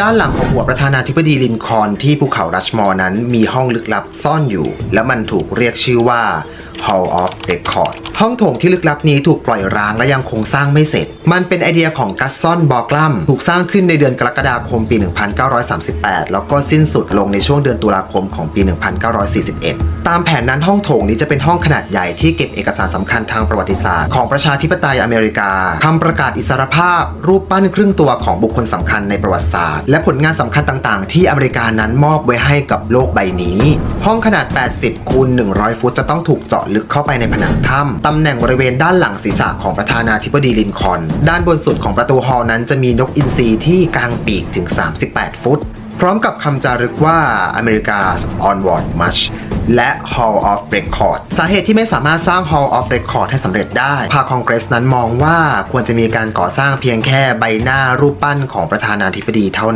ด้านหลังของหัวประธานาธิบดีลินคอนที่ภูเขารัชมอนั้นมีห้องลึกลับซ่อนอยู่ และมันถูกเรียกชื่อว่า Hall of Record ห้องโถงที่ลึกลับนี้ถูกปล่อยร้างและยังคงสร้างไม่เสร็จ มันเป็นไอเดียของกัสซอนบอกลัมถูกสร้างขึ้นในเดือนกรกฎาคมปี 1938 แล้วก็สิ้นสุดลงในช่วงเดือนตุลาคมของปี 1941 ตามแผนนั้นห้องโถงนี้จะเป็นห้องขนาดใหญ่ที่เก็บเอกสารสำคัญทางประวัติศาสตร์ของประชาธิปไตยอเมริกาคำประกาศอิสรภาพ รูปปั้นครึ่งตัวของบุคคลสำคัญในประวัติศาสตร์ และผลงานสำคัญต่างๆ ที่อเมริกานั้นมอบไว้ให้กับโลกใบนี้ ห้องขนาด 80คูณ100 ฟุตจะต้องถูกเจาะลึกเข้าไปในผนังถ้ำตำแหน่งบริเวณด้านหลังศีรษะของประธานาธิบดีลินคอนด้านบนสุดของประตูฮอลนั้นจะมีนกอินทรีที่กางปีกถึง 38 ฟุต พร้อมกับคำจารึกว่า America's Onward March และ Hall of Record สาเหตุที่ไม่สามารถสร้าง Hall of Record ให้สำเร็จได้พาคองเกรสนั้นมองว่าควรจะมีการก่อสร้างเพียงแค่ใบหน้ารูปปั้นของประธานาธิบดีเท่านั้น